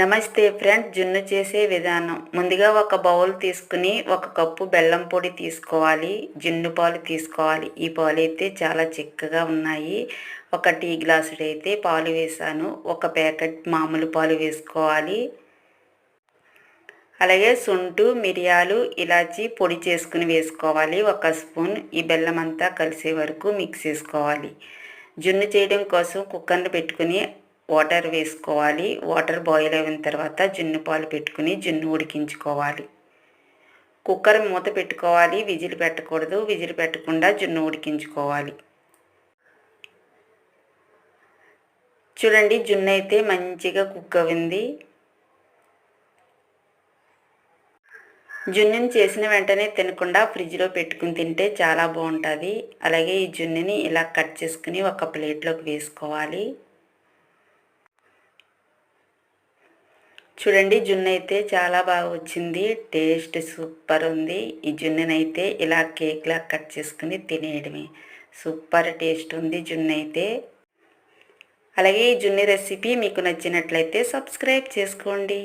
నమస్తే ఫ్రెండ్ జున్ను చేసే విధానం. ముందుగా ఒక బౌల్ తీసుకుని ఒక కప్పు బెల్లం పొడి తీసుకోవాలి. జున్ను పాలు తీసుకోవాలి. ఈ పాలు అయితే చాలా చిక్కగా ఉన్నాయి. ఒక టీ గ్లాసుడు అయితే పాలు వేసాను. ఒక ప్యాకెట్ మామూలు పాలు వేసుకోవాలి. అలాగే సొంటు మిరియాలు ఇలాచి పొడి చేసుకుని వేసుకోవాలి. ఒక స్పూన్. ఈ బెల్లం అంతా కలిసే వరకు మిక్స్ చేసుకోవాలి. జున్ను చేయడం కోసం కుక్కర్ని పెట్టుకుని వాటర్ వేసుకోవాలి. వాటర్ బాయిల్ అయిన తర్వాత జున్ను పాలు పెట్టుకుని జున్ను ఉడికించుకోవాలి. కుక్కర్ మూత పెట్టుకోవాలి. విజిల్ పెట్టకూడదు. విజిల్ పెట్టకుండా జున్ను ఉడికించుకోవాలి. చూడండి జున్ను అయితే మంచిగా కుక్ అయింది. జున్నుని చేసిన వెంటనే తినకుండా ఫ్రిడ్జ్లో పెట్టుకుని తింటే చాలా బాగుంటుంది. అలాగే ఈ జున్నుని ఇలా కట్ చేసుకుని ఒక ప్లేట్లోకి వేసుకోవాలి. చూడండి జున్ను అయితే చాలా బాగా వచ్చింది. టేస్ట్ సూపర్ ఉంది. ఈ జున్నునైతే ఇలా కేక్లా కట్ చేసుకుని తినేయడమే. సూపర్ టేస్ట్ ఉంది జున్ను అయితే అలాగే ఈ జున్ను రెసిపీ మీకు నచ్చినట్లయితే సబ్స్క్రైబ్ చేసుకోండి.